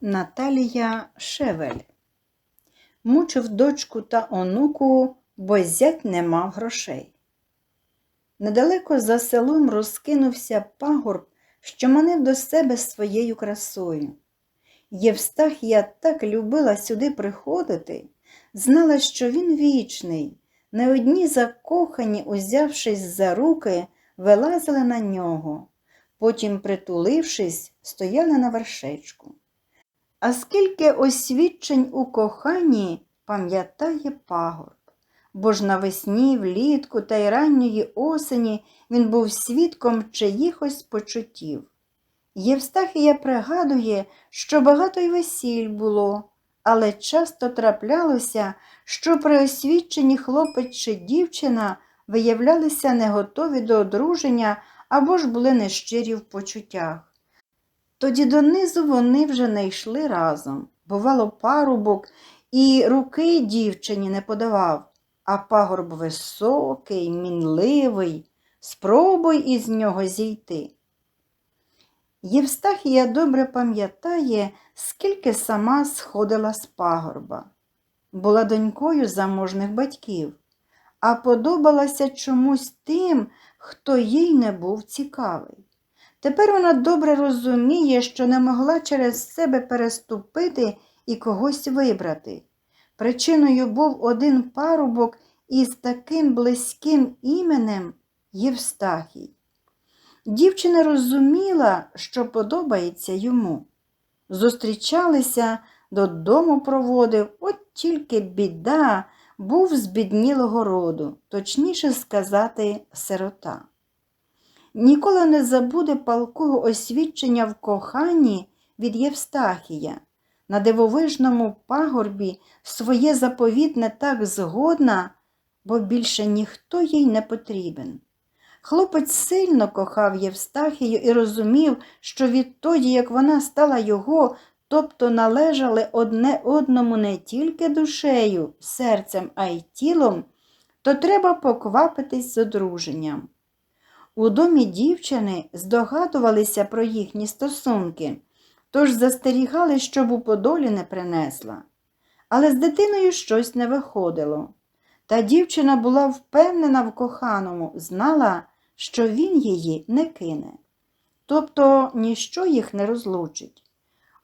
Наталія Шевель Мучив дочку та онуку, бо зять не мав грошей. Недалеко за селом розкинувся пагорб, що манив до себе своєю красою. Євстахія так любила сюди приходити, знала, що він вічний. Не одні закохані, узявшись за руки, вилазили на нього, потім, притулившись, стояли на вершечку. А скільки освідчень у коханні пам'ятає пагорб, бо ж навесні, влітку та й ранньої осені він був свідком чиїхось почуттів. Євстахія пригадує, що багато й весіль було, але часто траплялося, що при освідченні хлопець чи дівчина виявлялися не готові до одруження або ж були нещирі в почуттях. Тоді донизу вони вже не йшли разом. Бувало, парубок і руки дівчині не подавав, а пагорб високий, мінливий, спробуй із нього зійти. Євстахія добре пам'ятає, скільки сама сходила з пагорба. Була донькою заможних батьків, а подобалася чомусь тим, хто їй не був цікавий. Тепер вона добре розуміє, що не могла через себе переступити і когось вибрати. Причиною був один парубок із таким близьким іменем Євстахій. Дівчина розуміла, що подобається йому. Зустрічалися, додому проводив, от тільки біда був з біднілого роду, точніше сказати, сирота. Ніколи не забуде палкого освідчення в коханні від Євстахія. На дивовижному пагорбі своє заповітне так згодна, бо більше ніхто їй не потрібен. Хлопець сильно кохав Євстахію і розумів, що відтоді, як вона стала його, тобто належали одне одному не тільки душею, серцем, а й тілом, то треба поквапитись з одруженням. У домі дівчини здогадувалися про їхні стосунки, тож застерігали, щоб у подолі не принесла. Але з дитиною щось не виходило. Та дівчина була впевнена в коханому, знала, що він її не кине. Тобто ніщо їх не розлучить.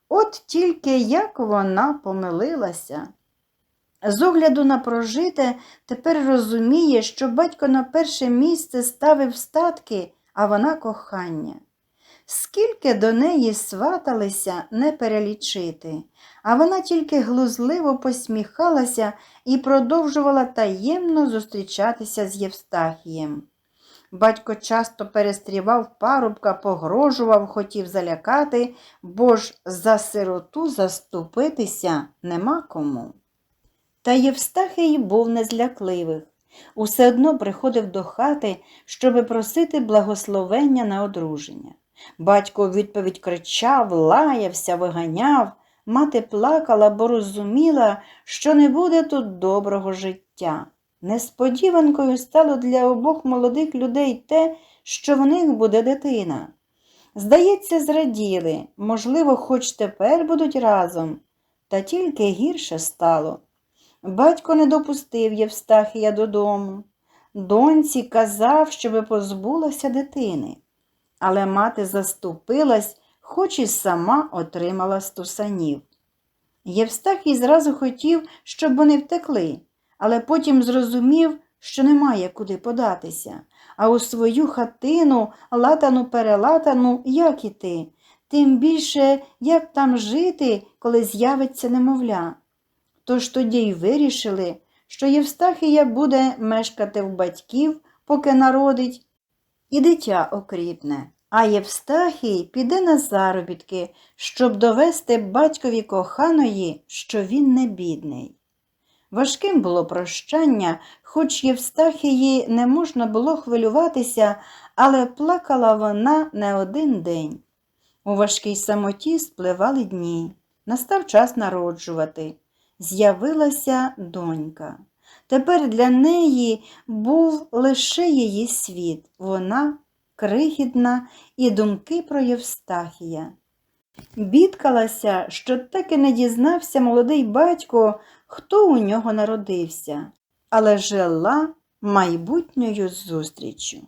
От тільки як вона помилилася. З огляду на прожите, тепер розуміє, що батько на перше місце ставив статки, а вона кохання. Скільки до неї сваталися, не перелічити, а вона тільки глузливо посміхалася і продовжувала таємно зустрічатися з Євстахієм. Батько часто перестрівав парубка, погрожував, хотів залякати, бо ж за сироту заступитися нема кому. Та Євстахій був незлякливих. Усе одно приходив до хати, щоби просити благословення на одруження. Батько у відповідь кричав, лаявся, виганяв. Мати плакала, бо розуміла, що не буде тут доброго життя. Несподіванкою стало для обох молодих людей те, що в них буде дитина. Здається, зраділи, можливо, хоч тепер будуть разом, та тільки гірше стало. Батько не допустив Євстахія додому. Доньці казав, щоби позбулася дитини. Але мати заступилась, хоч і сама отримала стусанів. Євстахій зразу хотів, щоб вони втекли, але потім зрозумів, що немає куди податися, а у свою хатину, латану перелатану, як іти, тим більше, як там жити, коли з'явиться немовля. Тож тоді й вирішили, що Євстахія буде мешкати в батьків, поки народить, і дитя окріпне, а Євстахій піде на заробітки, щоб довести батькові коханої, що він не бідний. Важким було прощання, хоч Євстахії не можна було хвилюватися, але плакала вона не один день. У важкій самоті спливали дні. Настав час народжувати з'явилася донька. Тепер для неї був лише її світ, вона крихітна і думки про Євстахія. Бідкалася, що так і не дізнався молодий батько, хто у нього народився, але жила майбутньою зустріччю.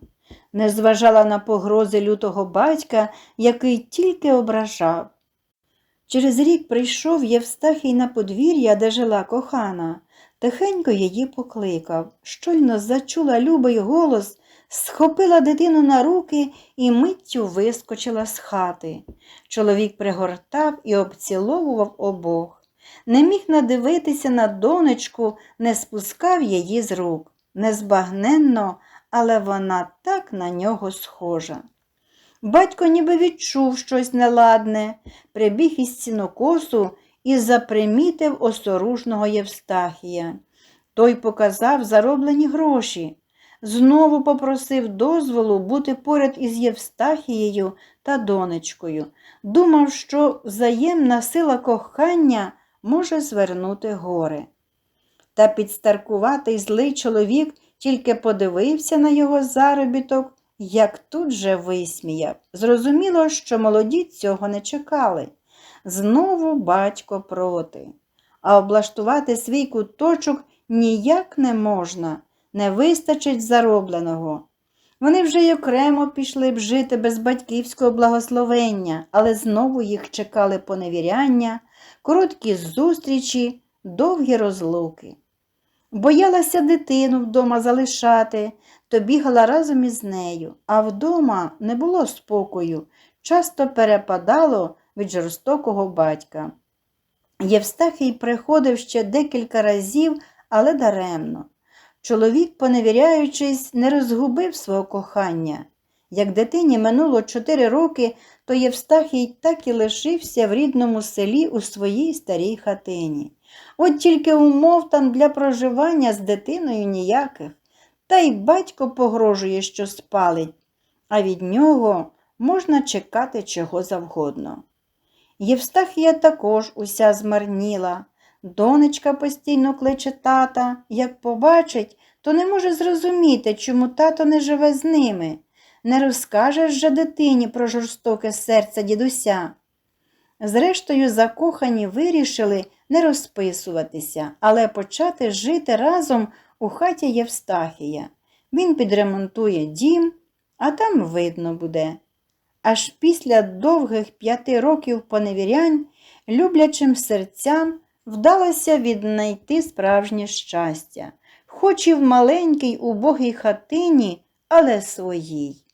Не зважала на погрози лютого батька, який тільки ображав. Через рік прийшов Євстахій на подвір'я, де жила кохана. Тихенько її покликав. Щойно зачула любий голос, схопила дитину на руки і миттю вискочила з хати. Чоловік пригортав і обціловував обох. Не міг надивитися на донечку, не спускав її з рук. Незбагненно, але вона так на нього схожа. Батько ніби відчув щось неладне, прибіг із сінокосу і запримітив осоружного Євстахія. Той показав зароблені гроші. Знову попросив дозволу бути поряд із Євстахією та донечкою. Думав, що взаємна сила кохання може звернути гори. Та підстаркуватий злий чоловік тільки подивився на його заробіток, як тут же висміяв. Зрозуміло, що молоді цього не чекали. Знову батько проти. А облаштувати свій куточок ніяк не можна, не вистачить заробленого. Вони вже й окремо пішли б жити без батьківського благословення, але знову їх чекали поневіряння, короткі зустрічі, довгі розлуки. Боялася дитину вдома залишати, то бігала разом із нею, а вдома не було спокою, часто перепадало від жорстокого батька. Євстахій приходив ще декілька разів, але даремно. Чоловік, поневіряючись, не розгубив свого кохання. Як дитині минуло чотири роки, то Євстахій так і лишився в рідному селі у своїй старій хатині. От тільки умов там для проживання з дитиною ніяких, та й батько погрожує, що спалить, а від нього можна чекати чого завгодно. Євстахія також уся змарніла. Донечка постійно кличе тата, як побачить, то не може зрозуміти, чому тато не живе з ними. Не розкажеш же дитині про жорстоке серце дідуся. Зрештою, закохані вирішили не розписуватися, але почати жити разом у хаті Євстахія. Він підремонтує дім, а там видно буде. Аж після довгих п'яти років поневірянь люблячим серцям вдалося віднайти справжнє щастя, хоч і в маленькій убогій хатині, але своїй.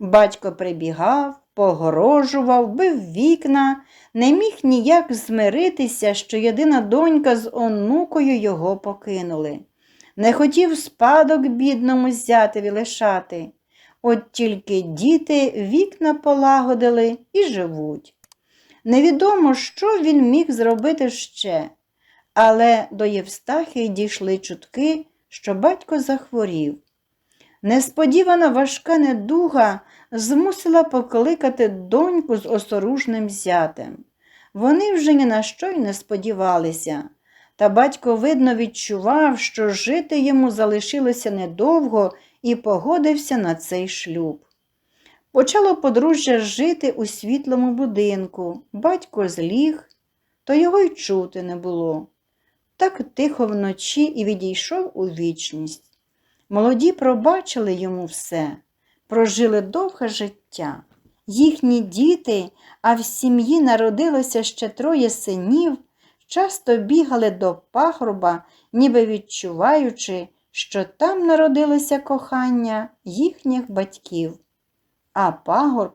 Батько прибігав, погрожував, бив вікна, не міг ніяк змиритися, що єдина донька з онукою його покинули. Не хотів спадок бідному зятеві лишати. От тільки діти вікна полагодили і живуть. Невідомо, що він міг зробити ще, але до Євстахії дійшли чутки, що батько захворів. Несподівана важка недуга змусила покликати доньку з осоружним зятем. Вони вже ні на що й не сподівалися, та батько, видно, відчував, що жити йому залишилося недовго і погодився на цей шлюб. Почало подружжя жити у світлому будинку, батько зліг, то його й чути не було. Так тихо вночі і відійшов у вічність. Молоді пробачили йому все, прожили довге життя. Їхні діти, а в сім'ї народилося ще троє синів, часто бігали до пагорба, ніби відчуваючи, що там народилося кохання їхніх батьків. А пагорб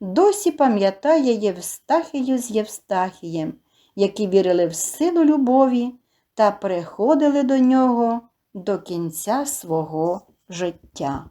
досі пам'ятає Євстахію з Євстахієм, які вірили в силу любові та приходили до нього до кінця свого життя.